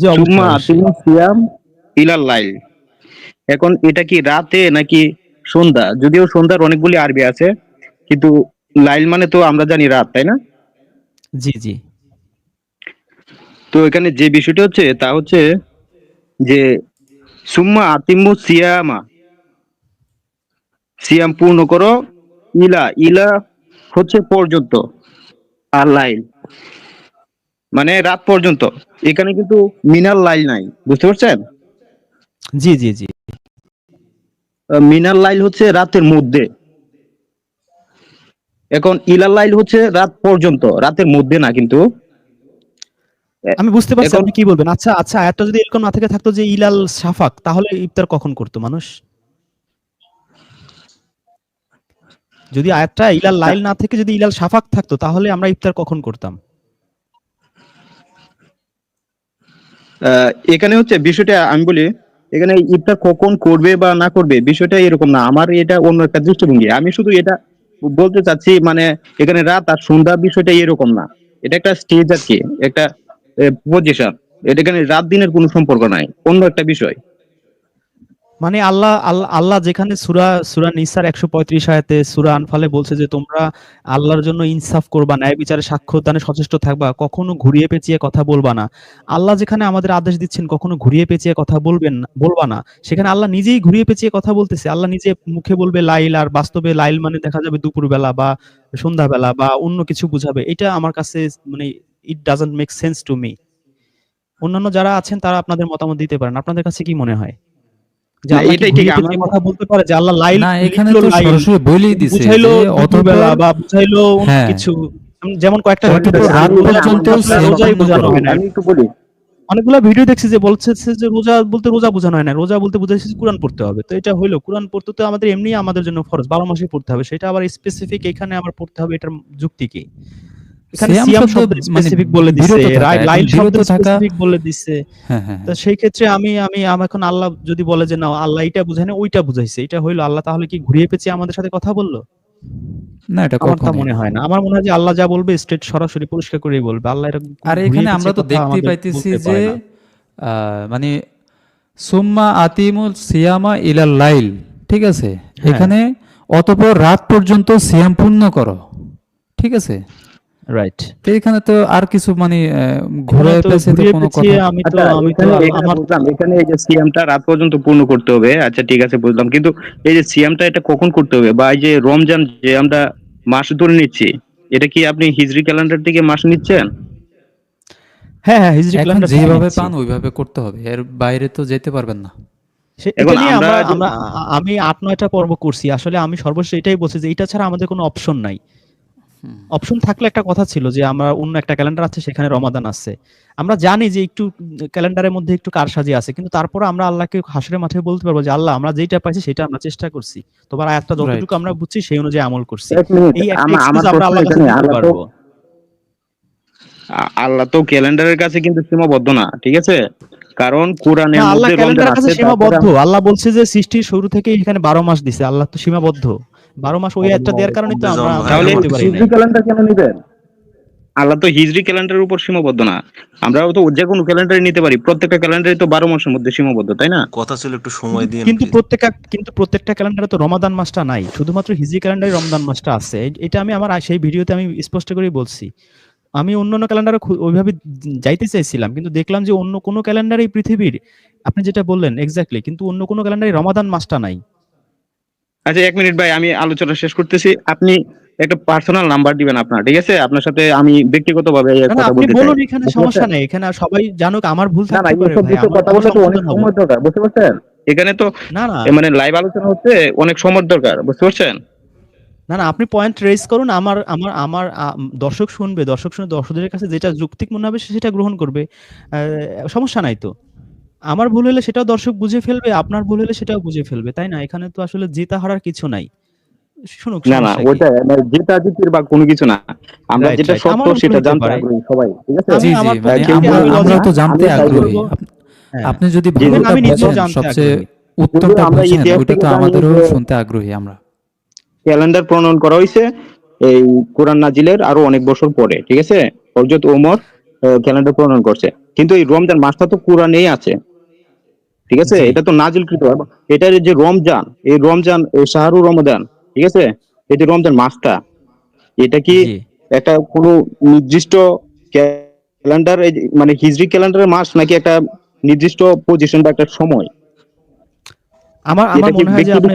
সুম্মা সিয়াম ইলাল লাইল। এখন এটা কি রাতে নাকি সন্ধ্যা? যদিও সন্ধ্যার অনেকগুলি আরবি আছে কিন্তু লাইল মানে তো আমরা জানি রাত তাই না? জি জি। তো এখানে যে বিষয়টা হচ্ছে তা হচ্ছে যে সুম্মা আতিমু সিয়ামা। সিয়াম পূর্ণ করো ইলা ইলা হচ্ছে পর্যন্ত আর লাইল। মানে রাত পর্যন্ত। এখানে কিন্তু মিনার লাইল নাই বুঝতে পারছেন? জি জি জি। মিনার লাইল হচ্ছে রাতের মধ্যে। এখন ইলাল লাইল হচ্ছে রাত পর্যন্ত রাতের মধ্যে না কিন্তু। আমি বুঝতে পারছি আপনি কি বলবেন? আচ্ছা আচ্ছা আয়াতটা যদি এরকম না থেকে থাকতো যে ইলাল শাফাক তাহলে ইফতার কখন করতো মানুষ? যদি আয়াতটা ইলাল লাইল না থেকে যদি ইলাল শাফাক থাকতো তাহলে আমরা ইফতার কখন করতাম? এখানে হচ্ছে বিষয়টা আমি বলি, এখানে ইফতার কখন করবে বা না করবে বিষয়টা এরকম না। আমার এটা অন্য একটা দৃষ্টিভঙ্গি। আমি শুধু এটা বলতে চাচ্ছি মানে এখানে রাত আর সন্ধ্যা বিষয়টা এরকম না। এটা একটা স্টেজ আর কি, একটা পজিশন এটা এখানে রাত দিনের কোনো সম্পর্ক নাই। অন্য একটা বিষয়। মানে আল্লাহ আল্লাহ আল্লাহ যেখানে সুরা সুরা নিসার একশো পঁয়ত্রিশ আয়াতে সুরা আনফালে বলছে যে, তোমরা আল্লাহর জন্য ইনসাফ করবা ন্যায় বিচারে সাক্ষ্য দানে সচেষ্ট থাকবা, কখনো ঘুরিয়ে পেঁচিয়ে কথা বলবা না। আল্লাহ যেখানে আমাদের আদেশ দিচ্ছেন, কখনো ঘুরিয়ে পেঁচিয়ে কথা বলবেন বলবা না। সেখানে আল্লাহ নিজেই ঘুরিয়ে পেঁচিয়ে কথা বলতেছে। আল্লাহ নিজে মুখে বলবে লাইল আর বাস্তবে লাইল মানে দেখা যাবে দুপুরবেলা বা সন্ধ্যাবেলা বা অন্য কিছু বুঝাবে। এটা আমার কাছে মানে it doesn't make sense to me অন্যান্য যারা আছেন, তারা আপনাদের মতামত দিতে পারেন। আপনাদের কাছে কি মনে হয়? কথা বলতে পারে যে আল্লাহ লাইল না এখানে তো সরাসরি বলেই দিছে বুঝাইলো যে দুপুরবেলা অতঃপর বা বুঝাইলো হ্যাঁ। কিছু যেমন কয়েকটা। হয় আমি একটু বলি। অনেকগুলো ভিডিও দেখছি যে বলছে যে রোজা বলতে রোজা বোঝানো হয় না রোজা বলতে বোঝাচ্ছে যে কোরআন পড়তে হবে। তো এটা হইল কোরআন পড়তে তো আমাদের এমনি আমাদের জন্য ফরজ বারো মাসে পড়তে হবে সেটা আবার স্পেসিফিক এখানে আমার পড়তে হবে এটার যুক্তি কি? এখানে সিয়াম সিয়াম শব্দ শব্দ স্পেসিফিক বলে দিছে বিরত থাকা, রাই- এখন লাইল শব্দ স্পেসিফিক বলে দিছে। তো সেই ক্ষেত্রে আমি আমি আমি এখন আল্লাহ যদি বলে যে না আল্লাহ এটা বুঝায় না ওইটা বুঝাইছে। এটা হইল আল্লাহ তাহলে কি ঘুরিয়ে পেঁচিয়ে আমাদের সাথে কথা বলল? না এটা আমার তা মনে হয় না। আমার মনে হয় যে আল্লাহ যা বলবে স্ট্রেট সরাসরি পরিষ্কার করেই বলবে। আল্লাহ আর এখানে আমরা তো আমাদের পাইতেছি যে মানে সুম্মা আতিমুল সিয়ামা ইলাল লাইল ঠিক আছে? হ্যাঁ। এখানে অতপর রাত পর্যন্ত সিয়াম পূর্ণ করো ঠিক আছে? রাইট তো এখানে তো আর কিছু মানে ঘুরে পেছে তো কোনো কথা? আমি তো আচ্ছা আমি তো এখানে এখানে আমার এখানে এই যে সিয়ামটা রাত পর্যন্ত পূর্ণ করতে হবে। আচ্ছা ঠিক আছে বুঝলাম। কিন্তু এই যে সিয়ামটা এটা কখন করতে হবে? বা এই যে রমজান যে আমরা মাস ধরে নিচ্ছি এটা কি আপনি হিজরি ক্যালেন্ডার থেকে মাস নিচ্ছেন? হ্যাঁ হ্যাঁ হিজরি ক্যালেন্ডার যেভাবে। পান ওইভাবে করতে হবে। এর বাইরে তো যেতে পারবেন না। আমি আট নয়টা পর্ব করছি। আসলে আমি সর্বশেষ এটাই বলছি যে এটা ছাড়া আমাদের কোনো অপশন নাই। অপশন থাকলে একটা কথা ছিল যে আমরা অন্য একটা ক্যালেন্ডার আছে সেখানে রমাদান আছে। আমরা জানি যে একটু ক্যালেন্ডারের মধ্যে একটু কারসাজি আছে কিন্তু তারপরে আমরা আল্লাহকে হাসরের মাঠে বলতে পারব যে আল্লাহ আমরা যেটা পাইছি সেটা আমরা চেষ্টা করছি। তোমার আয়াতটা যতটুকু আমরা বুঝছি সেই অনুযায়ী আমল করছি। এই আমরা প্রশ্ন আল্লাহর দিতে আল্লাহ তো পারব। আল্লাহ তো ক্যালেন্ডারের কাছে কিন্তু সীমাবদ্ধ না ঠিক আছে? কারণ কোরআনে আল্লাহ ক্যালেন্ডারের কাছে সীমাবদ্ধ। আল্লাহ বলছে যে সৃষ্টির শুরু থেকে এখানে বারো মাস দিছে আল্লাহ তো সীমাবদ্ধ। বারো মাস ওই একটা দেওয়ার কারণে তো আমরা তাহলে হিজরি ক্যালেন্ডার কেন নিবেন? আল্লাহ তো হিজরি ক্যালেন্ডারের উপর সীমাবদ্ধ না। আমরা তো যে কোনো ক্যালেন্ডারে নিতে পারি। প্রত্যেকটা ক্যালেন্ডারে তো বারো মাসের মধ্যে সীমাবদ্ধ তাই না? কথা ছিল একটু সময় দিন কিন্তু প্রত্যেকটা কিন্তু প্রত্যেকটা ক্যালেন্ডারে তো রমাদান মাসটা নাই। শুধুমাত্র হিজরি ক্যালেন্ডারে রমজান মাসটা আছে। এটা আমি আমার সেই ভিডিওতে আমি স্পষ্ট করে বলছি। আমি অন্যান্য ক্যালেন্ডারে ওইভাবে যাইতে চাইছিলাম কিন্তু দেখলাম যে অন্য কোনো ক্যালেন্ডারে পৃথিবীর আপনি যেটা বললেন এক্স্যাক্টলি কিন্তু অন্য কোনো ক্যালেন্ডারে রমাদান মাসটা নাই। আচ্ছা এক মিনিট ভাই আমি আলোচনা শেষ করতেছি। আপনি একটা পার্সোনাল নাম্বার দিবেন আপনার ঠিক আছে? আপনার সাথে আমি ব্যক্তিগতভাবে কথা আপনি বলতে বলুন এখানে সমস্যা নেই এখানে সবাই জানুক আমার ভুল থাকতে পারে ভাই কথা বলতে তো অনেক সময় দরকার বুঝতে পারছেন? এখানে তো না না। মানে লাইভ আলোচনা হচ্ছে অনেক সময় দরকার বুঝতে পারছেন? না না আপনি পয়েন্ট রেজ করুন আমার আমার আমার দর্শক শুনবে দর্শক শুনে দর্শকদের কাছে যেটা যৌক্তিক মনে হবে সেটা গ্রহণ করবে। আহ, সমস্যা নাই তো। আমার ভুল হলে সেটাও দর্শক বুঝে ফেলবে আপনার ভুল হলে সেটাও বুঝে ফেলবে তাই না? এখানে তো আসলে জেতা হারার কিছু নাই। শুনুক না না ওটা মানে যেটা জিতির বা কোনো কিছু না। আমরা যেটা সত্য সেটা জানতে আগ্রহী সবাই ঠিক আছে? জি জি আমার তো জানতে আগ্রহী। হ্যাঁ। আপনি যদি ভালোটা বোঝেন জানতে সবচেয়ে আগ্রহী। উত্তরটা আমরা বোঝেন ইতিহাস থেকে তো আমাদেরও শুনতে আগ্রহী আমরা। ক্যালেন্ডার প্রণয়ন করা হয়েছে এই কোরআন নাজিলের আরও অনেক বছর পরে ঠিক আছে? হযরত ওমর ক্যালেন্ডার প্রণয়ন করছে। কিন্তু এই রমজান মাসটা তো কোরআনেই আছে। ঠিক আছে? এটা তো নাজিলকৃত এটার যে রমজান এই রমজান এই শাহরু রমজান ঠিক আছে? এই যে রমজান মাসটা। এটা কি একটা কোনো নির্দিষ্ট ক্যালেন্ডার মানে হিজরি ক্যালেন্ডারের মাস নাকি একটা নির্দিষ্ট পজিশন বা একটা সময়? আমার আমার মনে হয় যে আপনি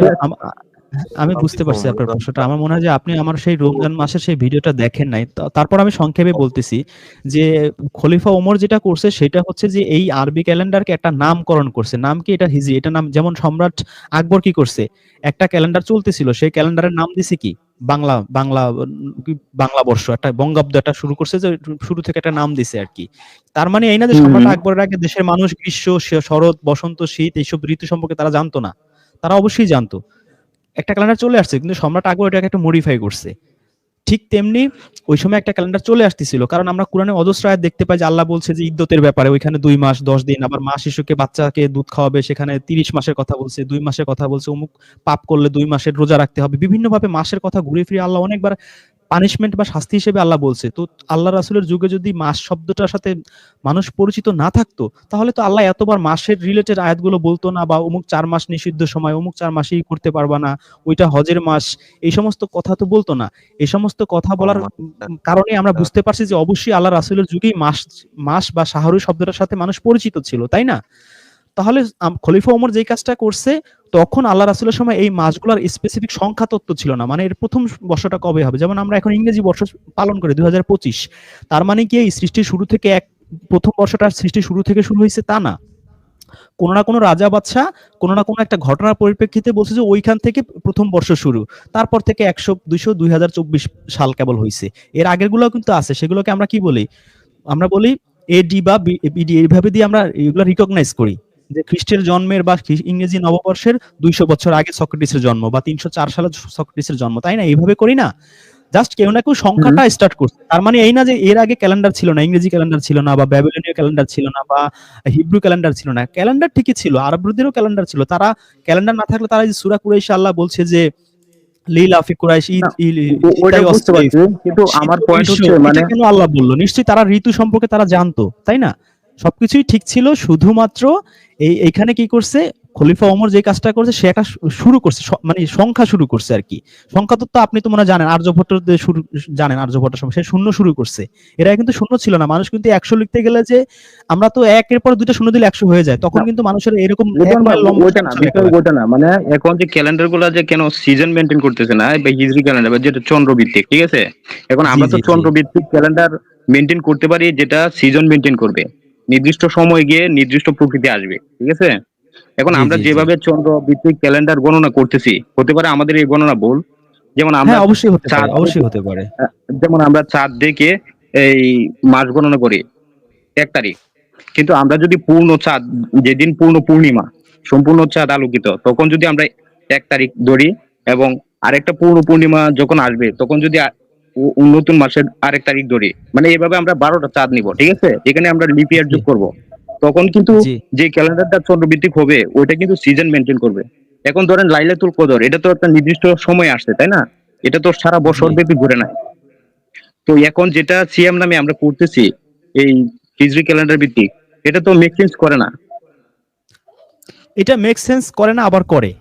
আম- বুঝতে পারছি আপনার প্রশ্নটা। আমার মনে হয় যে আপনি আমার সেই রমজান মাসের সেই ভিডিওটা দেখেন নাই। তারপর আমি সংক্ষেপে বলতেছি যে খলিফা ওমর যেটা করছে সেটা হচ্ছে যে এই আরবি ক্যালেন্ডারকে একটা নামকরণ করছে। নাম কি এটা? হিজি এটা নাম যেমন সম্রাট আকবর কি করছে? একটা ক্যালেন্ডার চলতেছিল সেই ক্যালেন্ডারের নাম দিছে কি? বাংলা বাংলা বাংলা বর্ষ। একটা বঙ্গাব্দ একটা শুরু করছে যে শুরু থেকে একটা নাম দিছে আর কি। তার মানে এই না যে সম্রাট আকবরের আগে দেশের মানুষ গ্রীষ্ম শরৎ বসন্ত শীত এইসব ঋতু সম্পর্কে তারা জানতো না। তারা অবশ্যই জানতো। একটা ক্যালেন্ডার চলে আসছে, কিন্তু সম্রাট আকবর এটাকে একটা মডিফাই করছে। ঠিক তেমনি ওই সময় একটা ক্যালেন্ডার চলে আসতেছিল, কারণ আমরা কোরআনে অজস্র আয়াত দেখতে পাই যে আল্লাহ বলছে যে ইদ্যতের ব্যাপারে, ওইখানে দুই মাস, দশ দিন, আবার মা শিশুকে বাচ্চাকে দুধ খাওয়াবে, সেখানে তিরিশ মাসের কথা বলছে, দুই মাসের কথা বলছে, অমুক পাপ করলে দুই মাসের রোজা রাখতে হবে। বিভিন্নভাবে মাসের কথা ঘুরে ফিরে আল্লাহ অনেকবার পানিশমেন্ট বা শাস্তি হিসেবে আল্লাহ বলছে। তো আল্লাহ রাসুলের যুগে যদি মাস শব্দটার সাথে মানুষ পরিচিত না থাকতো তাহলে তো আল্লাহ এতবার মাসের রিলেটেড আয়াতগুলো বলতো না বা অমুক চার মাস নিষিদ্ধ সময় অমুক চার মাসেই করতে পারবা না ওইটা হজের মাস এই সমস্ত কথা তো বলতো না। এই সমস্ত কথা বলার কারণে আমরা বুঝতে পারছি যে অবশ্যই আল্লাহ রাসুলের যুগেই মাস মাস বা শাহরু শব্দটার সাথে মানুষ পরিচিত ছিল তাই না? তাহলে খলিফা ওমর যেই কাজটা করছে তখন আল্লাহ রাসুলের সময় এই মাসগুলোর স্পেসিফিক সংখ্যা তত্ত্ব ছিল না। মানে এর প্রথম বর্ষটা কবে হবে? যেমন আমরা এখন ইংরেজি বর্ষ পালন করি, দুই হাজার পঁচিশ। তার মানে কি এই সৃষ্টির শুরু থেকে এক, প্রথম বর্ষটা সৃষ্টি শুরু থেকে শুরু হয়েছে তা না। কোনো না কোনো রাজা বাচ্চা কোনো না কোনো একটা ঘটনার পরিপ্রেক্ষিতে বলছে যে ওইখান থেকে প্রথম বর্ষ শুরু। তারপর থেকে একশো, দুইশো, দুই হাজার চব্বিশ সাল কেবল হয়েছে এর আগেরগুলো কিন্তু আছে, সেগুলোকে আমরা কি বলি? আমরা বলি এডি বা বিডি এইভাবে দিয়ে আমরা এগুলো রিকগনাইজ করি। যে খ্রিস্টের জন্মের বা ইংরেজি নববর্ষের দুইশো বছর আগে সক্রেটিসের জন্ম বা তিনশো চার সালে সক্রেটিসের জন্ম তাই না? এইভাবে করি না। জাস্ট কেউ না কেউ সংখ্যাটা স্টার্ট করছে। তার মানে এই না যে এর আগে ক্যালেন্ডার ছিল না ইংরেজি ক্যালেন্ডার ছিল না বা ব্যাবিলনীয় ক্যালেন্ডার ছিল না বা হিব্রু ক্যালেন্ডার ছিল না ক্যালেন্ডার ঠিকই ছিল আরবদেরও ক্যালেন্ডার ছিল। তারা ক্যালেন্ডার না থাকলে তারা যে সূরা কুরাইশে আল্লাহ বলছে যে লিল আফি কুরাইশ কিন্তু আমার পয়েন্ট হচ্ছে মানে কেন আল্লাহ বলল? নিশ্চয়ই তারা ঋতু সম্পর্কে তারা জানতো তাই না? সবকিছুই ঠিক ছিল শুধুমাত্র এই এইখানে কি করছে? খলিফা ওমর যে কাজটা করছে সে একটা শু- শুরু করছে মানে সংখ্যা শুরু করছে আর কি। সংখ্যা তত্ত্ব আপনি তো মনে জানেন আর্যভট্ট শুরু জানেন আর্যভট্টের সময় সে শূন্য শুরু করছে। এরা কিন্তু শূন্য ছিল না মানুষ কিন্তু একশো লিখতে গেলে যে আমরা তো একের পর দুইটা শূন্য দিলে একশো হয়ে যায় তখন কিন্তু মানুষের এরকম না, মানে এখন যে ক্যালেন্ডারগুলা যে কেন সিজন মেনটেন করতেছে না বা হিজরি ক্যালেন্ডার বা যেটা চন্দ্রভিত্তিক ঠিক আছে? এখন আমরা তো। চন্দ্রভিত্তিক ক্যালেন্ডার মেনটেন করতে পারি যেটা সিজন মেনটেন করবে। নির্দিষ্ট সময় গিয়ে নির্দিষ্ট প্রকৃতি আসবে ঠিক আছে? এখন আমরা। যেভাবে চন্দ্র ভিত্তিক ক্যালেন্ডার গণনা করতেছি হতে পারে আমাদের এই গণনা ভুল। যেমন আমরা হ্যাঁ অবশ্যই হতে পারে অবশ্যই হতে পারে। যেমন আমরা চাঁদ দেখে এই মাস গণনা করি এক তারিখ। কিন্তু আমরা যদি পূর্ণ চাঁদ যেদিন পূর্ণ পূর্ণিমা সম্পূর্ণ চাঁদ আলোকিত তখন যদি আমরা এক তারিখ ধরি এবং আরেকটা পূর্ণ পূর্ণিমা যখন আসবে তখন যদি নতুন মাসের আরেক তারিখ ধরে। মানে এভাবে আমরা বারোটা চাঁদ নিব ঠিক আছে? এখানে আমরা লিপিয়ার যোগ করব। তখন কিন্তু যে ক্যালেন্ডারটা চন্দ্রভিত্তিক হবে ওইটা কিন্তু সিজন মেনটেন করবে। এখন ধরেন লাইলাতুল কদর এটা তো একটা নির্দিষ্ট সময় আসছে তাই না? এটা তো সারা বছর। ব্যাপী ঘুরে নাই। তো এখন যেটা সিএম নামে আমরা করতেছি এই হিজরি ক্যালেন্ডার ভিত্তিক এটা তো মেক সেন্স করে না। এটা মেক সেন্স করে না আবার করে।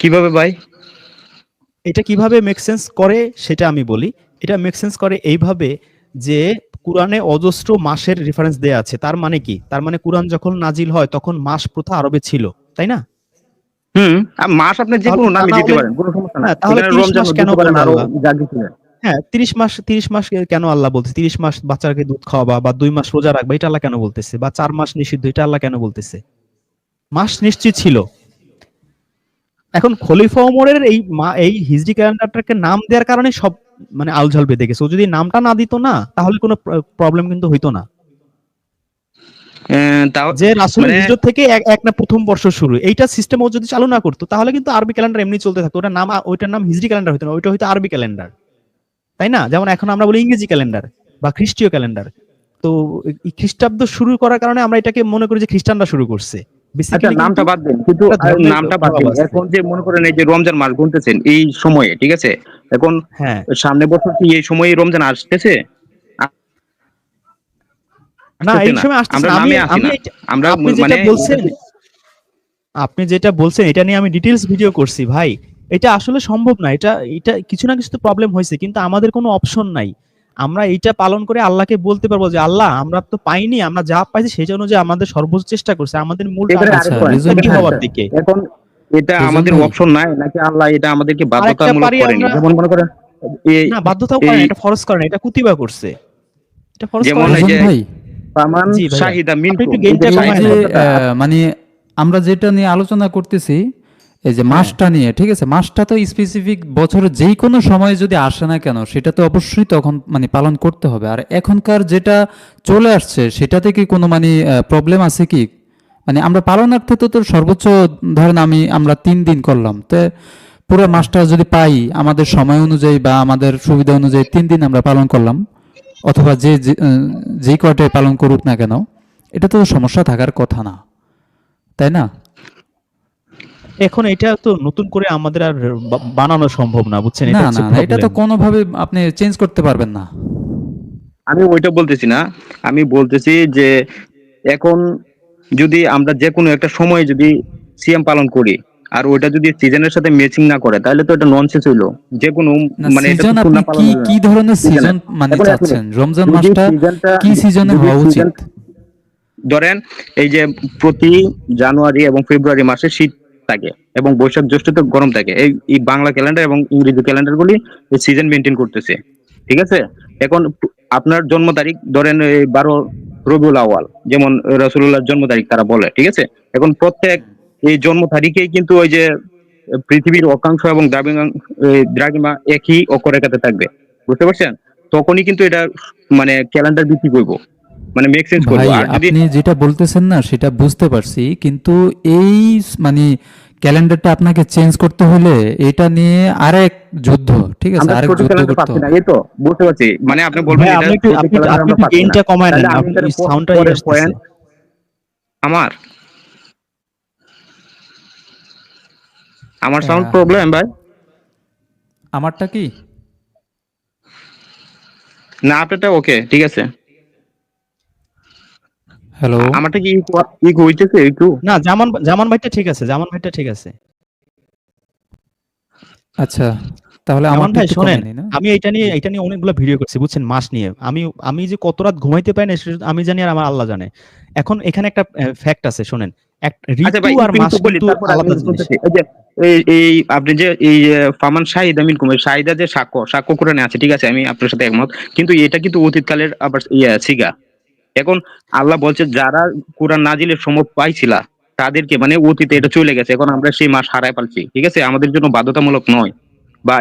কীভাবে ভাই? এটা কীভাবে মেক সেন্স করে সেটা আমি বলি। এটা মেক সেন্স করে এইভাবে যে কোরআনে অজস্র মাসের রেফারেন্স দেয়া আছে। তার মানে কি? তার মানে কোরআন যখন নাজিল হয় তখন মাস প্রথা আরবে ছিল তাই না? হুম মাস আপনি যে কোনো তাহলে- নামে দিতে পারেন কোনো সমস্যা না হ্যাঁ, তাহলে 30 মাস কেন পারেন আল্লাহ? হ্যাঁ তিরিশ মাস তিরিশ মাস কেন আল্লাহ মাস বাচ্চাকে দুধ খাওয়াবা বা দুই মাস রোজা রাখবা এটা আল্লাহ কেন বলতেছে? বা চার মাস নিষিদ্ধ এটা আল্লাহ কেন বলতেছে? মাস নিশ্চিত ছিল। এখন খলিফা ওমরের এই এই হিজরি ক্যালেন্ডারটাকে নাম দেওয়ার কারণে সব মানে আলঝাল বেঁধে গেছে। ও যদি নামটা না দিত না তাহলে কোনো প্রবলেম কিন্তু হইতো না। যে রাসুল মানে- হিজরত থেকে এক না প্রথম বর্ষ শুরু এইটা সিস্টেম ও যদি চালু না করতো তাহলে কিন্তু আরবি ক্যালেন্ডার এমনি চলতে থাকতো। ওটার নাম ওইটার নাম হিজরি ক্যালেন্ডার হতো না ওইটা হয়তো আরবি ক্যালেন্ডার। তাই না? যেমন এখন আমরা বলি ইংরেজি ক্যালেন্ডার বা খ্রিস্টীয় ক্যালেন্ডার। তো খ্রিস্টাব্দ শুরু করার কারণে আমরা এটাকে মনে করি যে খ্রিস্টানরা শুরু করছে। নামটা বাদ দেন কিন্তু এটা আর ধর্মের নামটা বাদ দেন। এখন যে মনে করেন এই যে রমজান মাস গুনতেছেন এই সময়ে ঠিক আছে? এখন হ্যাঁ। সামনে বছর কি এই সময়ে রমজান আসতেছে? না এই সময় আসতেছে আমি নামে আসি আমি না। এটা- আমরা আপনি যেটা মানে বলছেন আপনি যেটা বলছেন এটা নিয়ে আমি ডিটেলস ভিডিও করছি ভাই। এটা আসলে সম্ভব না। এটা এটা কিছু না কিছু তো প্রবলেম হয়েছে কিন্তু আমাদের কোনো অপশন নাই। আমরা এইটা পালন করে আল্লাহকে বলতে পারব যে আল্লাহ আমরা তো পাইনি আমরা যা পাইছি সেই অনুযায়ী আমাদের সর্বোচ্চ চেষ্টা করছি আমাদের মূল হওয়ার দিকে? এখন এটা আমাদের অপশন নাই নাকি আল্লাহ এটা আমাদেরকে বাধ্যতামূলক করেনি? যেমন মনে করেন না বাধ্যতাও করে না, এটা ফরজ করে এটা কুতিবা করছে। এটা ফরজ যে- ভাই? যে যে মানে আমরা যেটা নিয়ে আলোচনা করতেছি এই যে মাসটা নিয়ে ঠিক আছে? মাসটা তো স্পেসিফিক বছরের যেই কোনো সময় যদি আসে না কেন সেটা তো অবশ্যই তখন মানে পালন করতে হবে। আর এখনকার যেটা চলে আসছে সেটাতে কি কোনো মানে প্রবলেম আছে কি? মানে আমরা পালনার্থে তো তোর সর্বোচ্চ ধরেন আমি আমরা তিন দিন করলাম। তো পুরো মাসটা যদি পাই আমাদের সময় অনুযায়ী বা আমাদের সুবিধা অনুযায়ী তিন দিন আমরা পালন করলাম। অথবা যে যে, যেই কয়টাই পালন করুক না কেন এটা তো সমস্যা থাকার কথা না। তাই না? এখন এটা তো নতুন করে আমাদের আর বানানো সম্ভব না বুঝছেন? না এটা না না, এটা তো। কোনোভাবে আপনি চেঞ্জ করতে পারবেন না। আমি ওইটা বলতেছি না। আমি বলতেছি যে এখন যদি আমরা যে কোনো একটা সময় যদি সিএম পালন করি আর ওইটা যদি সিজনের সাথে ম্যাচিং না করে তাহলে তো এটা ননসেন্স হইল। যে কোনো মানে এটা সিজন তো আপনি পালন কি কি ধরনের সিজন মানে চাচ্ছেন? রমজান মাসটা কি সিজনে হওয়া উচিত? ধরেন এই যে প্রতি জানুয়ারি এবং ফেব্রুয়ারি মাসে শীত থাকে এবং বৈশাখ জ্যৈষ্ঠতে গরম থাকে। এই বাংলা ক্যালেন্ডার এবং ইংরেজি ক্যালেন্ডার গুলি সিজন মেনটেন করতেছে। ঠিক আছে? এখন আপনার জন্ম তারিখ ধরেন এই বারো রবিউল আওয়াল যেমন রসুল্লাহর জন্ম তারিখ তারা বলে, ঠিক আছে? এখন প্রত্যেক এই জন্ম তারিখেই কিন্তু ওই যে পৃথিবীর অক্ষাংশ এবং দ্রাঘিমা একই অক্ষরেখাতে থাকবে। বুঝতে পারছেন? তখনই কিন্তু এটা মানে ক্যালেন্ডার ভিত্তিক করব মানে মেক সেন্স করব। আর যদি আপনি যেটা বলতেছেন না সেটা বুঝতে পারছি। কিন্তু এই মানে ক্যালেন্ডারটা আপনাকে চেঞ্জ করতে হলে এটা নিয়ে আরেক যুদ্ধ ঠিক আছে? আরেক যুদ্ধ করতে হবে। এই তো বুঝতে পারছি। মানে আপনি বলবেন এটা আপনি একটু আপনি একটু গেইনটা কমায় নেন। আপনি সাউন্ডটা point আমার? আমার সাউন্ড হ্যাঁ। প্রবলেম ভাই। আমারটা কি? না আপনারটা ওকে ঠিক আছে। হ্যালো আমারটা কি ইকো হইতেছে একটু? না জামান জামান ভাইটা ঠিক আছে জামান ভাইটা ঠিক আছে। আচ্ছা তাহলে আমারটা ভাই শোনেন না আমি এটা নিয়ে এটা নিয়ে অনেকগুলো ভিডিও করছি বুঝছেন মাস নিয়ে। আমি আমি যে কত রাত ঘুমাইতে পারি না আমি জানি আর আমার আল্লাহ জানে। এখন এখানে একটা ফ্যাক্ট আছে শোনেন। এক আচ্ছা ঋতু আর মাস বলি কিন্তু তারপর আলাদা জিনিস। বলতেছি। এই যে এই- এই আপনি যে এই ফামান শাহিদ আমিন কুমার শাহিদা যে সাক্ষ্য সাক্ষ্য কোরআনে আছে ঠিক আছে আমি আপনার সাথে একমত কিন্তু এটা কিন্তু অতীতকালের আবার ইয়ে সিগা। এখন আল্লাহ বলছে যারা কোরআন নাজিলের সময় পাইছিলা তাদেরকে মানে অতীতে এটা চলে গেছে। এখন আমরা সেই মাস হারাই পালছি ঠিক আছে? আমাদের জন্য বাধ্যতামূলক নয়। বা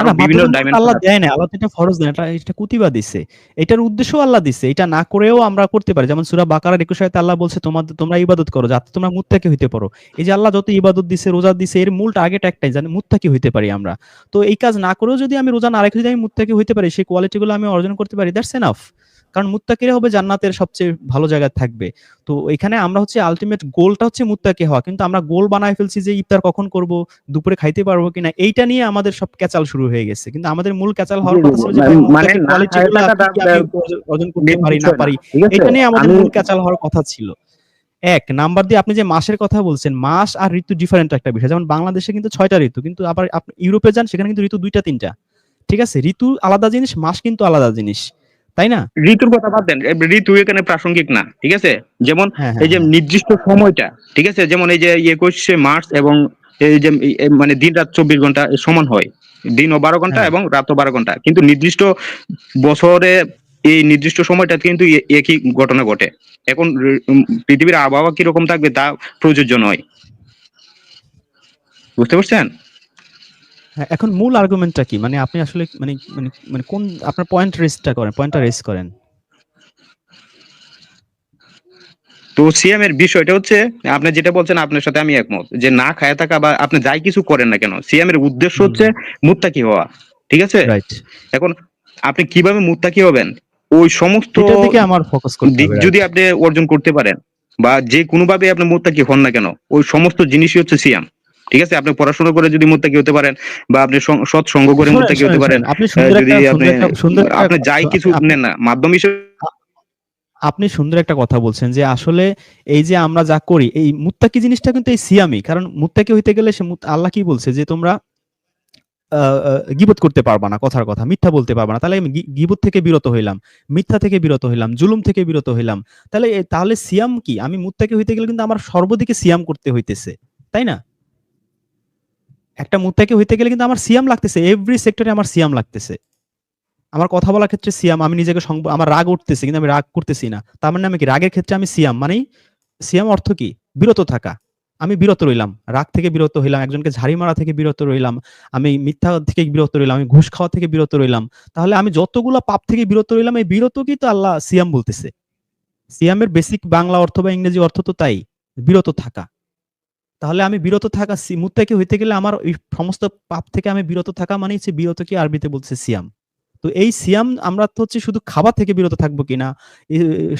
আরও বিভিন্ন ডাইমেনশন আল্লাহ দেয় না। আল্লাহ এটা ফরজ না, এটা এটা কুতিবা দিছে। এটার উদ্দেশ্য আল্লাহ দিছে। এটা না করেও আমরা করতে পারি। যেমন সূরা বাকারার 21 আয়াতে আল্লাহ বলছে তোমাদের তোমরা ইবাদত করো যাতে তোমরা মুত্তাকি হইতে পারো। এই যে আল্লাহ যত ইবাদত দিছে রোজা দিছে এর মূল টার্গেট একটাই জানি মুত্তাকি হইতে পারি আমরা। তো এই কাজ না করেও যদি আমি রোজা না রেখে যদি আমি মুত্তাকি হইতে পারি সেই কোয়ালিটিগুলো আমি অর্জন করতে পারি দ্যাটস এনাফ কারণ মুত্তাকিরা হবে জান্নাতের সবচেয়ে ভালো জায়গায় থাকবে। তো এখানে আমরা হচ্ছে আলটিমেট গোলটা হচ্ছে মুত্তাকি হওয়া। কিন্তু আমরা গোল বানায় ফেলছি যে ইফতার কখন করব দুপুরে খাইতে পারব কিনা এইটা নিয়ে আমাদের সব ক্যাচাল শুরু হয়ে গেছে। কিন্তু আমাদের মূল ক্যাচাল হওয়ার কথা ছিল যে মানে- মানে অর্জন- অর্জন করতে পারি না পারি এটা নিয়ে আমাদের মূল ক্যাচাল হওয়ার কথা ছিল। এক নাম্বার দিয়ে আপনি যে মাসের কথা বলছেন মাস আর ঋতু ডিফারেন্ট একটা বিষয়। যেমন বাংলাদেশে কিন্তু ছয়টা ঋতু কিন্তু আবার আপনি ইউরোপে যান সেখানে কিন্তু ঋতু দুইটা তিনটা। ঠিক আছে? ঋতু আলাদা জিনিস মাস কিন্তু আলাদা জিনিস। তাই না? ঋতুর কথা বাদ দেন ঋতু এখানে প্রাসঙ্গিক না ঠিক আছে? যেমন হ্যাঁ এই যে নির্দিষ্ট সময়টা ঠিক আছে? যেমন এই যে একুশে মার্চ এবং এই যে মানে দিন রাত চব্বিশ ঘণ্টা সমান হয়। দিনও বারো ঘণ্টা হ্যাঁ। এবং রাতও বারো ঘণ্টা। কিন্তু নির্দিষ্ট বছরে এই নির্দিষ্ট সময়টা কিন্তু একই ঘটনা ঘটে। এখন পৃথিবীর আবহাওয়া কীরকম থাকবে তা প্রযোজ্য নয়। বুঝতে পারছেন? হ্যাঁ, এখন মূল আর্গুমেন্টটা কি? মানে আপনি আসলে মানে মানে মানে কোন আপনার পয়েন্ট রেসটা করেন পয়েন্টটা রেস করেন। তো সিএম এর বিষয়টা হচ্ছে আপনি যেটা বলছেন আপনার সাথে আমি একমত। যে না খায় থাকা বা আপনি যাই কিছু করেন না কেন সিএম এর উদ্দেশ্য। হচ্ছে মুত্তাকি হওয়া ঠিক আছে? এখন আপনি কীভাবে মুত্তাকি হবেন? ওই সমস্ত দিকে আমার ফোকাস করতে দিক যদি আপনি অর্জন করতে পারেন বা যে কোনো ভাবে আপনি মুত্তাকি হন না কেন ওই সমস্ত জিনিসই হচ্ছে সিয়াম ঠিক আছে? আপনি পড়াশোনা করে যদি মুত্তাকি হতে পারেন বা আপনি সৎ সঙ্গ করে মুত্তাকি হতে পারেন আপনি যদি আপনি আপনি যাই কিছু নেন না মাধ্যম হিসেবে আপনি সুন্দর একটা কথা বলছেন যে আসলে এই যে আমরা যা করি এই মুত্তাকি জিনিসটা কিন্তু এই সিয়ামই কারণ মুত্তাকি হইতে গেলে সে আল্লাহ কি বলছে যে তোমরা গিবত করতে পারবা না কথার কথা মিথ্যা বলতে পারবা না। তাহলে আমি গীবত থেকে বিরত হইলাম মিথ্যা থেকে বিরত হইলাম জুলুম থেকে বিরত হইলাম। তাহলে তাহলে সিয়াম কি? আমি মুত্তাকি হইতে গেলে কিন্তু আমার সর্বদিকে সিয়াম করতে হইতেছে তাই না? একটা মুত্তাকি হইতে গেলে কিন্তু আমার সিয়াম লাগতেছে এভরি সেক্টরে আমার সিয়াম লাগতেছে। আমার কথা বলার ক্ষেত্রে সিয়াম, আমি নিজেকে আমার রাগ উঠতেছে, কিন্তু আমি রাগ করতেছি না। তার মানে আমি কি? রাগের ক্ষেত্রে আমি সিয়াম মানে সিয়াম অর্থ কি? বিরত থাকা। আমি বিরত রইলাম, রাগ থেকে বিরত হইলাম, একজনকে ঝাড়ি মারা থেকে বিরত রইলাম, আমি মিথ্যা থেকে বিরত রইলাম, আমি ঘুষ খাওয়া থেকে বিরত রইলাম। তাহলে আমি যতগুলো পাপ থেকে বিরত রইলাম, এই বিরত কি তো আল্লাহ সিয়াম বলতেছে। সিয়ামের বেসিক বাংলা অর্থ বা ইংরেজি অর্থ তো তাই, বিরত থাকা। তাহলে আমি বিরত থাকা মুত্তাকি হইতে গেলে আমার এই সমস্ত পাপ থেকে আমি বিরত থাকা মানে হচ্ছে বিরত কি আরবিতে বলছে সিয়াম। তো এই সিয়াম আমরা তো হচ্ছে শুধু খাবার থেকে বিরত থাকব কিনা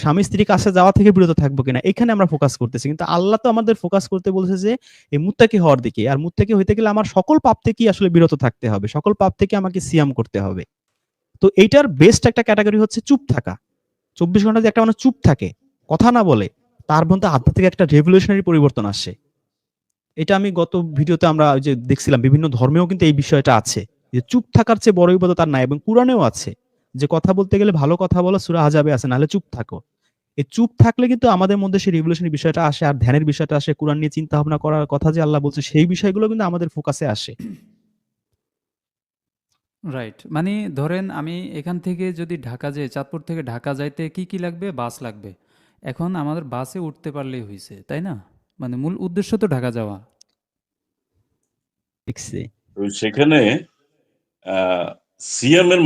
স্বামী স্ত্রীর কাছে যাওয়া থেকে বিরত থাকব কিনা, এখানে আমরা ফোকাস করতেছি। কিন্তু আল্লাহ তো আমাদের ফোকাস করতে বলছে যে এই মুত্তাকি হওয়ার দিকে, আর মুত্তাকি হইতে গেলে আমার সকল পাপ থেকেই আসলে বিরত থাকতে হবে, সকল পাপ থেকে আমাকে সিয়াম করতে হবে। তো এইটার বেস্ট একটা ক্যাটাগরি হচ্ছে চুপ থাকা। চব্বিশ ঘণ্টা যে একটা মানুষ চুপ থাকে, কথা না বলে, তার মধ্যে আধ্যাত্মিক একটা রেভলিউশনারি পরিবর্তন আসে। এটা আমি গত ভিডিওতে আমরা যে দেখছিলাম, বিভিন্ন ধর্মেও কিন্তু এই বিষয়টা আছে। যে চুপ থাকার চেয়ে বড় বিপদ তার নাই এবং কোরআনেও আছে। যে কথা বলতে গেলে ভালো কথা বলো, সুরা হাজাবে আছে, নাহলে চুপ থাকো। এই চুপ থাকলে কিন্তু আমাদের মধ্যে সেই রেভলিউশনের বিষয়টা আসে, আর ধ্যানের বিষয়টা আসে, কোরআন নিয়ে চিন্তা ভাবনা করার কথা যে আল্লাহ বলছে, সেই বিষয়গুলো কিন্তু আমাদের ফোকাসে আসে। রাইট মানে ধরেন আমি এখান থেকে যদি ঢাকা যাই, চাঁদপুর থেকে ঢাকা যাইতে কি কি লাগবে? বাস লাগবে। এখন আমাদের বাসে উঠতে পারলেই হয়েছে তাই না? মানে মূল উদ্দেশ্য তো ঢাকা যাওয়া। সেখানে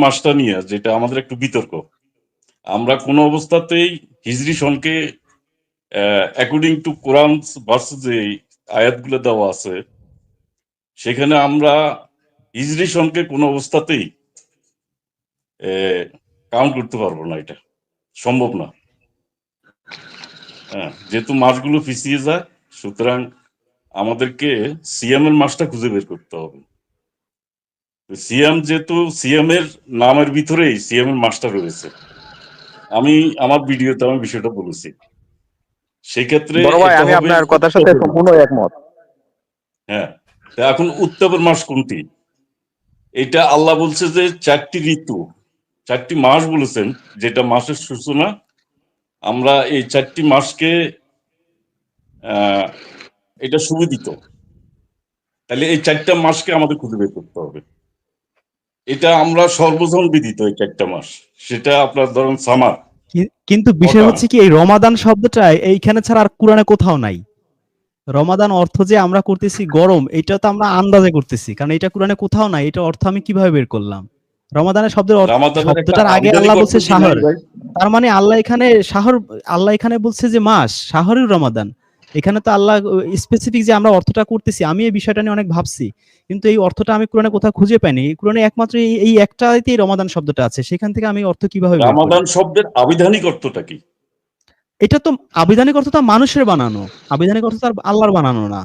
মাসটা নিয়ে, যেটা আমাদের একটু বিতর্ক, আমরা অবস্থাতেই হিজরি সনকে অ্যাকর্ডিং টু কোরআন যে আয়াতগুলো দেওয়া আছে, সেখানে আমরা হিজরি সনকে কোনো অবস্থাতেই কাউন্ট করতে পারব না এটা। সম্ভব না। হ্যাঁ যেহেতু মাসগুলো পিছিয়ে যায়, সুতরাং আমাদেরকে সিএম এর মাসটা খুঁজে বের করতে হবে। সিএম যেহেতু সিএম এর নামের ভিতরেই সিএম এর মাসটা রয়েছে। আমি আমার ভিডিওতে আমি বিষয়টা বলেছি। সেক্ষেত্রে আমি আপনার কথার সাথে সম্পূর্ণ একমত। হ্যাঁ এখন উত্তপের মাস কোনটি? এটা আল্লাহ বলছে যে চারটি ঋতু চারটি মাস বলেছেন যেটা মাসের সূচনা। আমরা এই চারটি মাসকে আহ, এটা সুবিদিত তাহলে এই চারটা মাসকে আমাদের খুঁজে বের করতে হবে। এটা আমরা সর্বজন বিদিত এই চারটা মাস। সেটা আপনার ধরুন সামার কিন্তু বিষয় হচ্ছে কি এই রমাদান শব্দটা এইখানে ছাড়া আর কোরআনে কোথাও নাই। রমাদান অর্থ যে আমরা করতেছি গরম এটা তো আমরা আন্দাজে করতেছি কারণ এটা কোরআনে কোথাও নাই এটা অর্থ আমি কীভাবে বের করলাম? রমাদানের শব্দের অর্থ শব্দটার আগে আল্লাহ বলছে শাহর। তার মানে আল্লাহ এখানে শাহর আল্লাহ এখানে বলছে যে মাস শাহরের রমাদান। এখানে তো আল্লাহ স্পেসিফিক যে আমরা অর্থটা করতেছি আমি এই বিষয়টা নিয়ে অনেক ভাবছি। কিন্তু এই অর্থটা আমি কোরআনে কোথাও খুঁজে পাইনি। কোরআনে একমাত্র এই একটাতেই রমাদান শব্দটা আছে। সেখান থেকে আমি অর্থ কীভাবে রমাদান? শব্দের আবিধানিক অর্থটা কি? এটা তো আবিধানিক অর্থ তো মানুষের বানানো। আবিধানিক অর্থ তো আর আল্লাহর বানানো না।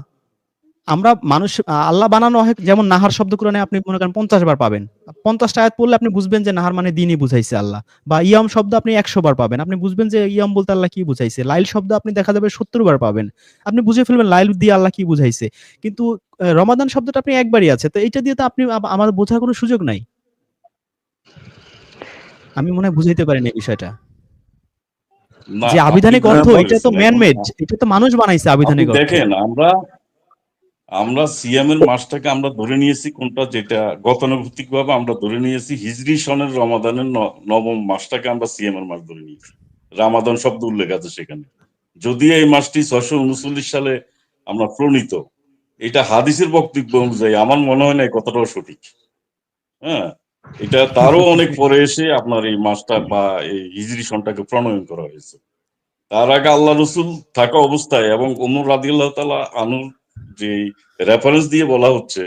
আমরা মানুষ আল্লাহ বানানো হয় যেমন নাহার শব্দ কোরআনে আপনি মনে করেন পঞ্চাশ বার পাবেন। পঞ্চাশটা আয়াত পড়লে আপনি বুঝবেন যে নাহার মানে দিনই বুঝাইছে আল্লাহ। বা ইয়াম শব্দ আপনি একশো বার পাবেন। আপনি বুঝবেন যে ইয়াম বলতে আল্লাহ কি বুঝাইছে। লাইল শব্দ আপনি দেখা যাবে সত্তর বার পাবেন। আপনি বুঝে ফেলবেন লাইল দিয়ে আল্লাহ কি বুঝাইছে। কিন্তু রমাদান শব্দটা আপনি একবারই আছে। তো এইটা দিয়ে তো আপনি আমার বোঝার কোনো সুযোগ নাই। আমি মনে হয় বুঝাইতে পারিনি এই বিষয়টা। যে আবিধানিক অর্থ এটা তো বলেছেন। ম্যান মেড এটা তো মানুষ বানাইছে আবিধানিক দেখেন আমরা আমরা সিএম এর মাসটাকে আমরা ধরে নিয়েছি, কোনটা যেটা গতানুগতিক ভাবে আমরা ধরে নিয়েছি। হিজরি সনের রমাদানের নবম মাসটাকে আমরা সিএম এর মাস ধরে নিয়েছি। রামাদান শব্দ উল্লেখ আছে সেখানে। যদিও এই মাসটি ছয়শো উনচল্লিশ সালে আমরা প্রণীত, এটা হাদিসের বক্তব্য অনুযায়ী আমার মনে হয় না এই কথাটাও সঠিক। হ্যাঁ এটা তারও অনেক পরে এসে আপনার এই মাসটা বা এই হিজরি সনটাকে প্রণয়ন করা হয়েছে। তার আগে আল্লাহ রসুল থাকা অবস্থায় এবং ওমর রাদিয়াল্লাহ তালা আনুর যে রেফারেন্স দিয়ে বলা হচ্ছে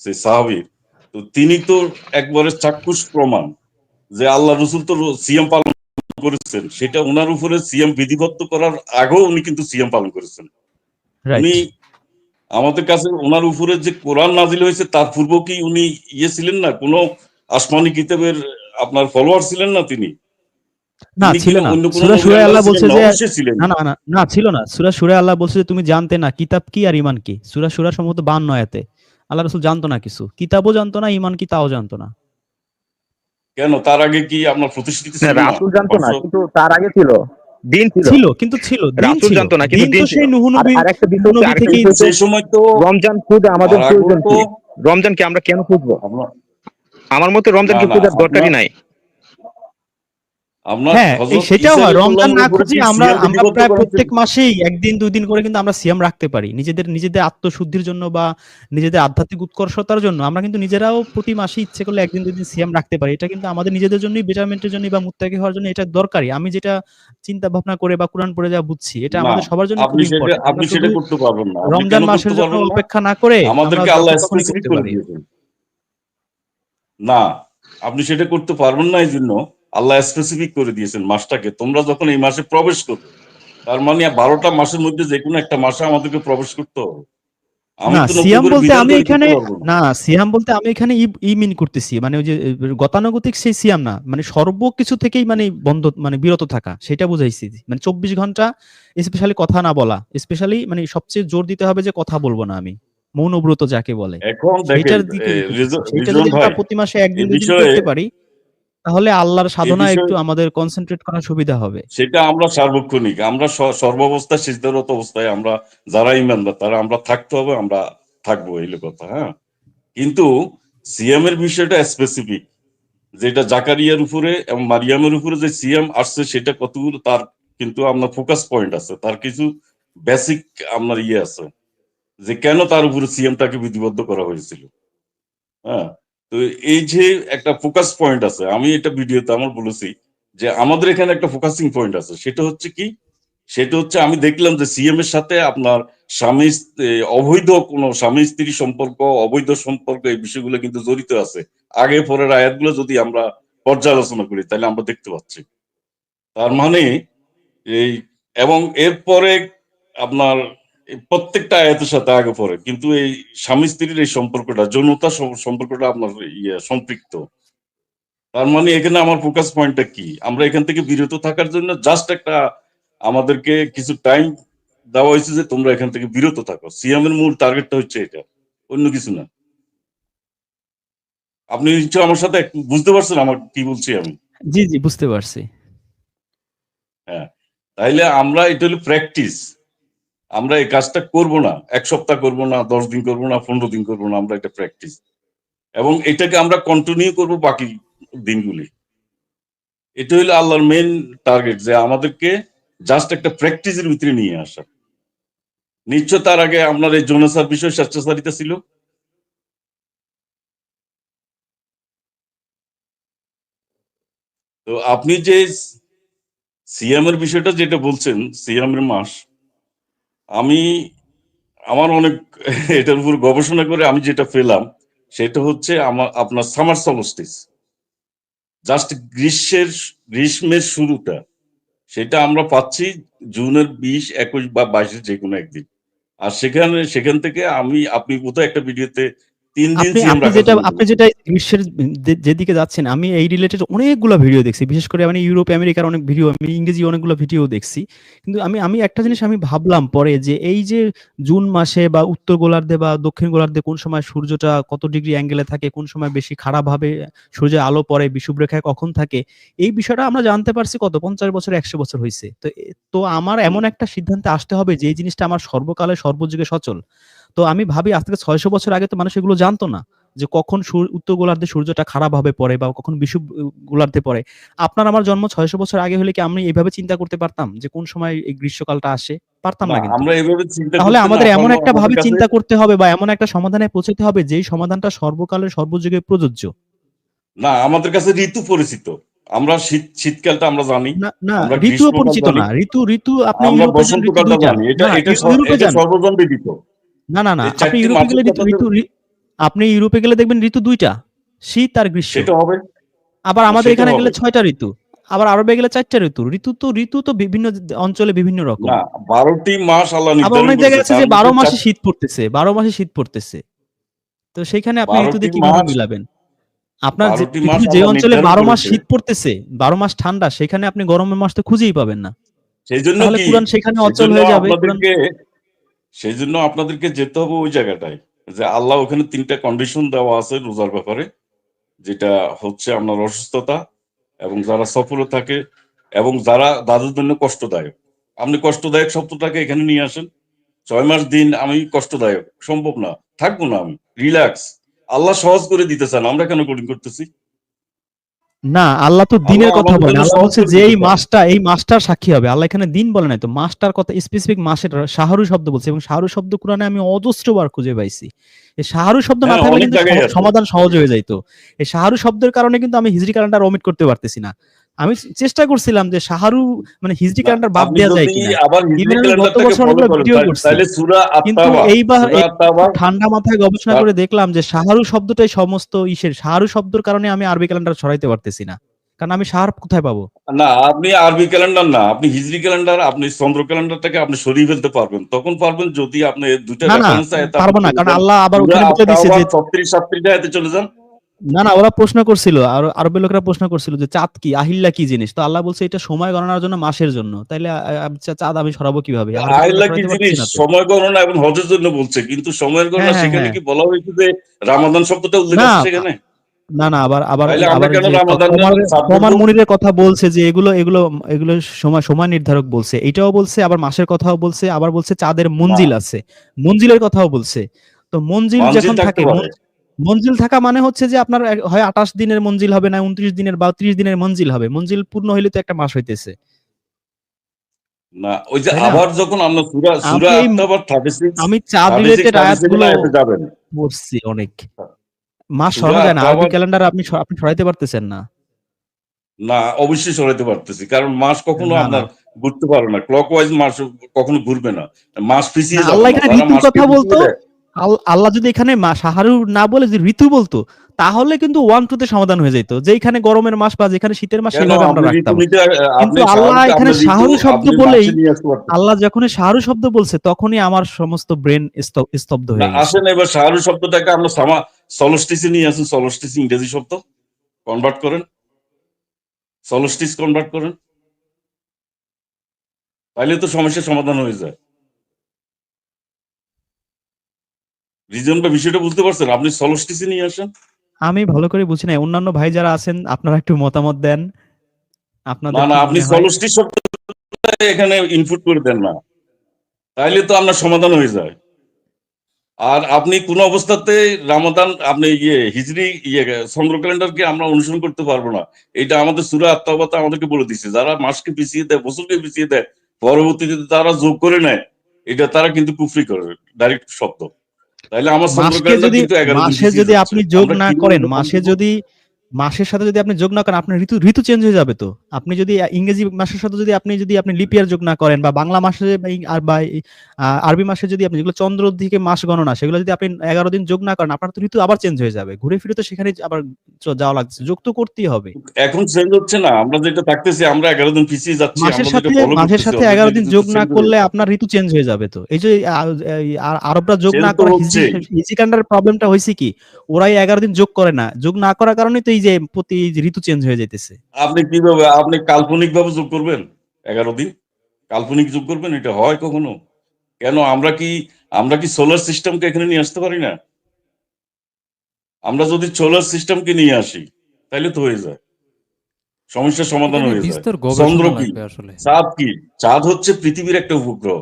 যে সাহাবির তো তিনি তো একবারে চাক্ষুষ প্রমাণ যে আল্লাহ রসুল তো সিএম পালন করেছেন। সেটা ওনার উপরে সিএম বিধিবদ্ধ করার আগেও উনি কিন্তু সিএম পালন করেছেন। উনি আমাদের কাছে ওনার উপরে যে কোরআন নাজিল হয়েছে তার পূর্ব কি উনি ইয়ে ছিলেন না? কোনো আসমানি কিতাবের আপনার ফলোয়ার ছিলেন না তিনি? না ছিল না। সূরা আল্লাহ বলছে যে না? না না না ছিল না। সূরা আল্লাহ বলছে যে তুমি জানতে না কিতাব কি আর ঈমান কি? সূরা সূরা সম্ভবত 52 আয়াতে। আল্লাহ রাসূল জানতো না কিছু। কিতাবও জানতো না ঈমান কি তাও জানতো না। কেন? তার আগে কি প্রতিষ্ঠিত ছিল? রাসূল জানতো না কিন্তু তার আগে ছিল। দিন ছিল। ছিল কিন্তু ছিল দিন ছিল। জানতো না, কিন্তু দিন। সেই নুহু আর নবী থেকেই বিষয় হচ্ছে সেই সময় তো রমজান খুঁজে আমাদের আর প্রয়োজন আগত কি রমজানকে আমরা কেন খুঁজবো? আমার মতে রমজানকে না, না, খোঁজার দরকারই নাই আমরা হ্যাঁ এই হযরত সেটাও হয়। রমজান না খুঁজে আমরা আমরা প্রায় প্রত্যেক মাসেই একদিন দুই দিন করে কিন্তু আমরা সিয়াম রাখতে পারি। নিজেদের নিজেদের আত্মশুদ্ধির জন্য বা নিজেদের আধ্যাত্মিক উৎকর্ষতার জন্য আমরা কিন্তু নিজেরাও প্রতি মাসে ইচ্ছে করলে একদিন দুই দিন সিয়াম রাখতে পারি। এটা কিন্তু আমাদের নিজেদের জন্যই বেটারমেন্টের জন্য বা মুত্তাকি হওয়ার জন্য এটা দরকারি আমি যেটা চিন্তা ভাবনা করে বা কোরআন পড়ে যা বুঝছি এটা আমাদের সবার জন্য আপনি খুব সেটা ইম্পর্টেন্ট আপনি সেটা করতে পারবেন না। রমজান মাসের জন্য অপেক্ষা না করে আমাদেরকে আল্লাহ স্পেসিফিক করে দিয়েছেন। না আপনি সেটা করতে পারবেন না এই জন্য। আল্লাহ স্পেসিফিক করে দিয়েছেন মাসটাকে। তোমরা যখন এই মাসে প্রবেশ করবে তার মানে বারোটা মাসের মধ্যে যে কোনো একটা মাসে আমাদেরকে প্রবেশ করতে হবে। না সিয়াম বলতে আমি এখানে না। না সিয়াম বলতে আমি এখানে ই- ই মিন করতেছি। মানে ওই যে গতানুগতিক সেই সিয়াম না। মানে সর্বকিছু থেকেই মানে বন্ধ মানে বিরত থাকা সেটা বুঝাইছি মানে চব্বিশ ঘণ্টা স্পেশালি কথা না বলা স্পেশালি মানে সবচেয়ে জোর দিতে হবে যে কথা বলব না আমি। মৌনব্রত যাকে বলে। দিকে যদি প্রতি মাসে একদিন করতে পারি তাহলে আল্লাহর সাধনা একটু আমাদের কনসেন্ট্রেট করা সুবিধা হবে। সেটা আমরা সার্বক্ষণিক আমরা স- সর্বাবস্থায় সিজদারত অবস্থায় আমরা যারা ইমানদার তারা আমরা থাকতে হবে আমরা থাকব এই কথা হ্যাঁ? কিন্তু সিএম এর বিষয়টা স্পেসিফিক যেটা জাকারিয়ার উপরে এবং মারিয়ামের উপরে যে সিএম আসছে সেটা কতগুলো তার কিন্তু আপনার ফোকাস পয়েন্ট আছে তার কিছু বেসিক আপনার ইয়ে আছে যে কেন তার উপরে সিএমটাকে বিধিবদ্ধ করা হয়েছিল হ্যাঁ? তো এই যে একটা ফোকাস পয়েন্ট আছে, আমি এটা ভিডিওতে আমার বলেছি যে আমাদের এখানে একটা ফোকাসিং পয়েন্ট আছে, সেটা হচ্ছে কি? সেটা হচ্ছে আমি দেখলাম যে সিএম এর সাথে আপনার স্বামী অবৈধ কোনো স্বামী স্ত্রী সম্পর্ক, অবৈধ সম্পর্ক এই বিষয়গুলো কিন্তু জড়িত আছে। আগে পরের আয়াতগুলো যদি আমরা পর্যালোচনা করি, তাহলে আমরা দেখতে পাচ্ছি। তার মানে এই, এবং এরপরে আপনার প্রত্যেকটা আয়াতের সাথে আগে পরে কিন্তু এই স্বামী স্ত্রীর এই সম্পর্কটা যৌনতা সম্পর্কটা আপনার ইয়ে সম্পৃক্ত। তার মানে এখানে আমার ফোকাস পয়েন্টটা কি? আমরা এখান থেকে বিরত থাকার জন্য জাস্ট একটা আমাদেরকে কিছু টাইম দেওয়া হয়েছে যে তোমরা এখান থেকে বিরত থাকো। সিএম এর মূল টার্গেটটা হচ্ছে এটা অন্য কিছু না। আপনি নিশ্চয় আমার সাথে বুঝতে পারছেন আমার কি বলছি আমি? জি জি বুঝতে পারছি। হ্যাঁ তাইলে আমরা এটা হলো প্র্যাকটিস আমরা এই কাজটা করব না। এক সপ্তাহ করব না, দশ দিন করব না, পনেরো দিন করব না, আমরা এটা প্র্যাকটিস এবং এটাকে আমরা কন্টিনিউ করব বাকি দিনগুলি। এটা হলো আল্লাহর মেন টার্গেট যে আমাদেরকে জাস্ট একটা প্র্যাকটিসের ভিতরে নিয়ে আসা। নিশ্চয় তার আগে আপনার এই জনসার বিষয় স্বেচ্ছাচারিতা ছিল? তো আপনি যে সিএম এর বিষয়টা যেটা বলছেন সিএম এর মাস আমি, আমার অনেক, এটার উপর গবেষণা করে আমি যেটা পেলাম, সেটা হচ্ছে আমার, আপনার সামার সলস্টিস জাস্ট গ্রীষ্মের গ্রীষ্মের শুরুটা, সেটা আমরা পাচ্ছি জুনের বিশ, একুশ বা বাইশের যে কোনো একদিন। আর সেখানে, সেখান থেকে আমি, আপনি কোথাও একটা ভিডিওতে তিন দিন আপনি যেটা আপনি যেটা গ্রীষ্মের যেদিকে যাচ্ছেন আমি এই রিলেটেড অনেকগুলো ভিডিও দেখছি। বিশেষ করে আমি ইউরোপ আমেরিকার অনেক ভিডিও আমি ইংরেজি অনেকগুলো ভিডিও দেখছি। কিন্তু আমি আমি একটা জিনিস আমি ভাবলাম পরে যে এই যে জুন মাসে বা উত্তর গোলার্ধে বা দক্ষিণ গোলার্ধে কোন সময় সূর্যটা কত ডিগ্রি অ্যাঙ্গেলে থাকে কোন সময় বেশি খারাপ ভাবে সূর্যের আলো পড়ে বিষুবরেখায় কখন থাকে এই বিষয়টা আমরা জানতে পারছি কত পঞ্চাশ বছর একশো বছর হয়েছে তো তো আমার এমন একটা সিদ্ধান্তে আসতে হবে যে এই জিনিসটা আমার সর্বকালে সর্বযুগে সচল। তো আমি ভাবি আজ থেকে ছয়শো বছর আগে তো মানুষ এগুলো জানতো না যে কখন উত্তর গোলার্ধে সূর্যটা খারাপ ভাবে পড়ে বা কখন বিষুব গোলার্ধে পড়ে। আপনার আমার জন্ম ছয়শো বছর আগে হলে কি আমি এইভাবে চিন্তা করতে পারতাম যে কোন সময় এই গ্রীষ্মকালটা আসে? পারতাম না কিন্তু। তাহলে আমাদের এমন একটা ভাবে চিন্তা করতে হবে বা এমন একটা সমাধানে পৌঁছতে হবে যেই সমাধানটা সর্বকালের সর্বযুগে প্রযোজ্য। না আমাদের কাছে ঋতু পরিচিত। আমরা শীত শীতকালটা আমরা জানি। না না আমরা পরিচিত না। ঋতু ঋতু আপনি আমরা ঋতু বসন্তকালটা জানি। এটা এটা সর্বজন বিদিত না না না আপনি ইউরোপে গেলে ঋতু আপনি ইউরোপে গেলে দেখবেন ঋতু দুইটা শীত আর গ্রীষ্ম। সেটা হবে। আবার আমাদের এখানে গেলে ছয়টা ঋতু আবার আরবে গেলে চারটা ঋতু। ঋতু তো ঋতু তো বিভিন্ন অঞ্চলে বিভিন্ন রকম। বারোটি মাস আল্লাহ আবার অনেক জায়গায় আছে যে বারো মাসে শীত পড়তেছে বারো মাসে শীত পড়তেছে। তো সেইখানে আপনি ঋতু 12টি দিয়ে কীভাবে মিলাবেন? আপনার যে 12টি মাস পৃথিবীর যে আল্লাহ অঞ্চলে বারো মাস শীত পড়তেছে বারো মাস ঠান্ডা সেখানে আপনি গরমের মাস তো খুঁজেই পাবেন না। সেই জন্য কোরআন সেখানে অচল হয়ে যাবে সেই জন্য আপনাদেরকে যেতে হবে ওই জায়গাটায় যে আল্লাহ ওখানে তিনটা কন্ডিশন দেওয়া আছে রোজার ব্যাপারে, যেটা হচ্ছে আপনার অসুস্থতা এবং যারা সফরে থাকে এবং যারা তাদের জন্য কষ্টদায়ক। আপনি কষ্টদায়ক শব্দটাকে এখানে নিয়ে আসেন। ছয় মাস দিন আমি কষ্টদায়ক, সম্ভব না, থাকব না আমি রিল্যাক্স আল্লাহ সহজ করে দিতে চান, আমরা কেন কঠিন করতেছি? না আল্লাহ তো দিনের কথা বলে। আল্লাহ হচ্ছে যে এই মাসটা এই মাসটার সাক্ষী হবে। আল্লাহ এখানে দিন বলে নাই তো। মাসটার কথা স্পেসিফিক মাসের শাহরু শব্দ বলছে। এবং শাহরু শব্দ কোরআনে আমি অজস্রবার খুঁজে পাইছি। এই শাহরু শব্দ না হ্যাঁ, থাকলে কিন্তু। সমাধান সহজ হয়ে যাইতো। এই শাহরু শব্দের কারণে কিন্তু আমি হিজরি ক্যালেন্ডার অমিট করতে পারতেছি না। আমি চেষ্টা করছিলাম যে শাহরু মানে হিজরি ক্যালেন্ডার বাদ দেওয়া যায় কিনা। আমি গত বছর অনেকগুলো ভিডিও করছি। কিন্তু এইবার সূরা ঠান্ডা মাথায় গবেষণা করে দেখলাম যে শাহরু শব্দটাই সমস্ত ইসের শাহরু শব্দের কারণে আমি আরবি ক্যালেন্ডার ছড়াইতে পারতেছি না। কারণ আমি শাহর কোথায় পাবো? না আপনি আরবি ক্যালেন্ডার না আপনি হিজরি ক্যালেন্ডার আপনি চন্দ্র ক্যালেন্ডারটাকে আপনি সরিয়ে ফেলতে পারবেন। তখন পারবেন যদি আপনি দুইটা রেফারেন্স পারব না কারণ আল্লাহ আবার ওখানে বলে দিছে যে ছত্রিশ সাতত্রিশ আয়াতে চলে যান। না না ওরা প্রশ্ন করছিল আর আরবের লোকেরা প্রশ্ন করছিল যে চাঁদ কি আহিল্লা কি জিনিস? তো আল্লাহ বলছে এটা সময় গণনার জন্য মাসের জন্য। তাইলে আ- আ- চা- চাঁদ আমি সরাবো কীভাবে? আইল্লা কি জিনিস? সময় গণনা এবং হজের জন্য বলছে কিন্তু সময়ের গণনা হ্যাঁ, হ্যাঁ, সেখানে হ্যাঁ। কি বলা হয়েছে যে রামাদান শব্দটা উল্লেখ আছে সেখানে? না না আবার আবার বলব? মুনিরের কথা বলছে যে এগুলো এগুলো এগুলো সময় সময় নির্ধারক বলছে। এটাও বলছে আবার মাসের কথাও বলছে আবার বলছে চাঁদের মঞ্জিল আছে। মঞ্জিলের কথাও বলছে। তো মঞ্জিল যখন থাকে মঞ্জিল থাকা মানে হচ্ছে যে আপনার হয় আঠাশ দিনের মঞ্জিল হবে না উনত্রিশ দিনের বা ত্রিশ দিনের মঞ্জিল হবে। মঞ্জিল পূর্ণ হইলে তো একটা মাস হইতেছে। না ওই যে না? আবার যখন আমরা সুরা সুরা আমি- আত্মাবার আমি চাঁদ রিলেটেড আয়াতগুলো যাবেন। পড়ছি অনেক। মাস সরানো যায় না। আরবি ক্যালেন্ডার আপনি আপনি সরাইতে পারতেছেন না। না অবশ্যই সরাইতে পারতেছি। কারণ মাস কখনো। আপনার ঘুরতে না। মাস কখনো ঘুরবে না। মাস পিছিয়ে যাবে আল্লাহ এখানে ঋতুর কথা বলতো, আল্লাহ যদি এখানে মা- সাহারু না বলে যে ঋতু বলতো তাহলে কিন্তু ওয়ান টু তে সমাধান হয়ে যেত যে এখানে গরমের মাস বা যেখানে শীতের মাস সেভাবে আমরা রাখতাম কিন্তু আল্লাহ এখানে শাহরু শব্দ বলেই। আল্লাহ যখন শাহরু শব্দ বলছে তখনই আমার সমস্ত ব্রেন স্তব্ধ হয়ে গেছে। আসেন এবার শাহরু শব্দটাকে আমরা সামা সলস্টিসে নিয়ে আসুন। সলস্টিস ইংরেজি শব্দ। কনভার্ট করেন। সলস্টিস কনভার্ট করেন। তাহলে তো সমস্যার সমাধান হয়ে যায়। রিজন বা বিষয়টা বুঝতে পারছেন? আপনি সলস্টিসে নিয়ে আসেন। আমি ভালো করে বুঝি না অন্যান্য ভাই যারা আছেন আপনারা একটু মতামত দেন। আপনাদের না না আপনি সলস্টিস শব্দটা এখানে ইনপুট করে দেন না। তাইলে তো আপনার সমাধান হয়ে যায়। আর আপনি কোন অবস্থাতে রামাদান আপনি ইয়ে হিজরি ইয়ে চন্দ্র ক্যালেন্ডারকে আমরা অনুসরণ করতে পারব না। এটা আমাদের সুরা আত্মাবাতা আমাদেরকে বলে দিচ্ছে যারা মাসকে পিছিয়ে দেয় বছরকে পিছিয়ে দেয় পরবর্তীতে তারা যোগ করে নেয়। এটা তারা কিন্তু কুফরি করে ডাইরেক্ট শব্দ। তাইলে আমার চন্দ্র যদি মাসে যদি আপনি যোগ না করেন মাসে যদি মাসের সাথে যদি আপনি যোগ না করেন আপনার ঋতু ঋতু চেঞ্জ হয়ে যাবে তো। আপনি যদি ইংরেজি মাসের সাথে যদি আপনি যদি আপনি লিপিয়ার যোগ না করেন বা বাংলা মাসে বা আর বা আরবি মাসে যদি আপনি যেগুলো চন্দ্র দিকে মাস গণনা সেগুলো যদি আপনি এগারো দিন যোগ না করেন আপনার তো ঋতু আবার চেঞ্জ হয়ে যাবে। ঘুরে ফিরে তো সেখানে আবার যাওয়া লাগছে। যোগ তো করতেই হবে। এখন চেঞ্জ হচ্ছে না। আমরা যেটা থাকতেছি আমরা এগারো দিন পিছিয়ে যাচ্ছি মাসের সাথে মাসের সাথে এগারো দিন যোগ না করলে আপনার ঋতু চেঞ্জ হয়ে যাবে তো। এই যে আরবরা যোগ না করে হচ্ছেই। হিজি প্রবলেমটা হয়েছে কি? ওরাই এগারো দিন যোগ করে না। যোগ না করার কারণে তো এই যে প্রতি ঋতু চেঞ্জ হয়ে যাইতেছে। আপনি কীভাবে আপনি কাল্পনিক ভাবে যোগ করবেন? এগারো দিন। কাল্পনিক যোগ করবেন? এটা হয় কখনো? কেন? আমরা কি আমরা কি সোলার সিস্টেমকে এখানে নিয়ে আসতে পারি না? আমরা যদি সোলার সিস্টেমকে নিয়ে আসি তাহলে তো হয়ে যায়। সমস্যার সমাধান হয়ে যায়। চন্দ্র কি? চাঁদ কি? চাঁদ হচ্ছে পৃথিবীর একটা উপগ্রহ।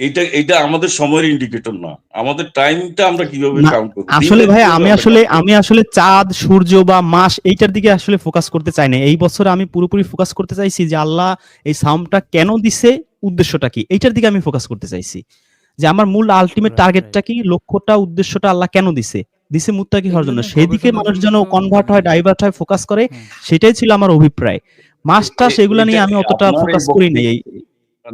এটা এটা আমাদের সময়ের ইন্ডিকেটর না। আমাদের টাইমটা আমরা কীভাবে কাউন্ট করব? আসলে ভাই আমি আসলে আমি আসলে চাঁদ সূর্য বা মাস এইটার দিকে আসলে ফোকাস করতে চাই না। এই বছর আমি পুরোপুরি ফোকাস করতে চাইছি যে আল্লাহ এই সাউন্ডটা কেন দিছে উদ্দেশ্যটা কি? এইটার দিকে আমি ফোকাস করতে চাইছি। যে আমার মূল আলটিমেট টার্গেটটা কি? লক্ষ্যটা উদ্দেশ্যটা আল্লাহ কেন দিছে? দিছে মুত্তাকি হওয়ার জন্য? এগুলো সেই দিকে গবেষণার মানুষ জন্য? যেন কনভার্ট হয় ডাইভার্ট হয় ফোকাস করে সেটাই ছিল আমার অভিপ্রায়। মাসটা এ- সেগুলা নিয়ে আমি অতটা ফোকাস করি নাই।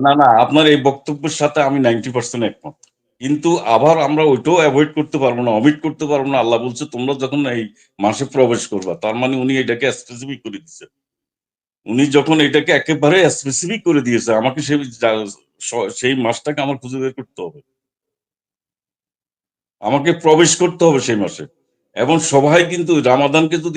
না না, আপনার এই বক্তব্যের সাথে আমি নাইনটি পার্সেন্ট একমত। কিন্তু আবার আমরা ওইটাও অ্যাভয়েড করতে পারব না অমিট করতে পারব না। আল্লাহ বলছে, তোমরা যখন এই মাসে প্রবেশ করবা, তার মানে উনি এটাকে স্পেসিফিক করে দিয়েছে। উনি যখন এটাকে একেবারে স্পেসিফিক করে দিয়েছে, আমাকে সেই সেই মাসটাকে আমার খুঁজে বের করতে হবে। আমাকে প্রবেশ করতে হবে সেই মাসে। এবং সবাই কিন্তু রামাদানকে যদি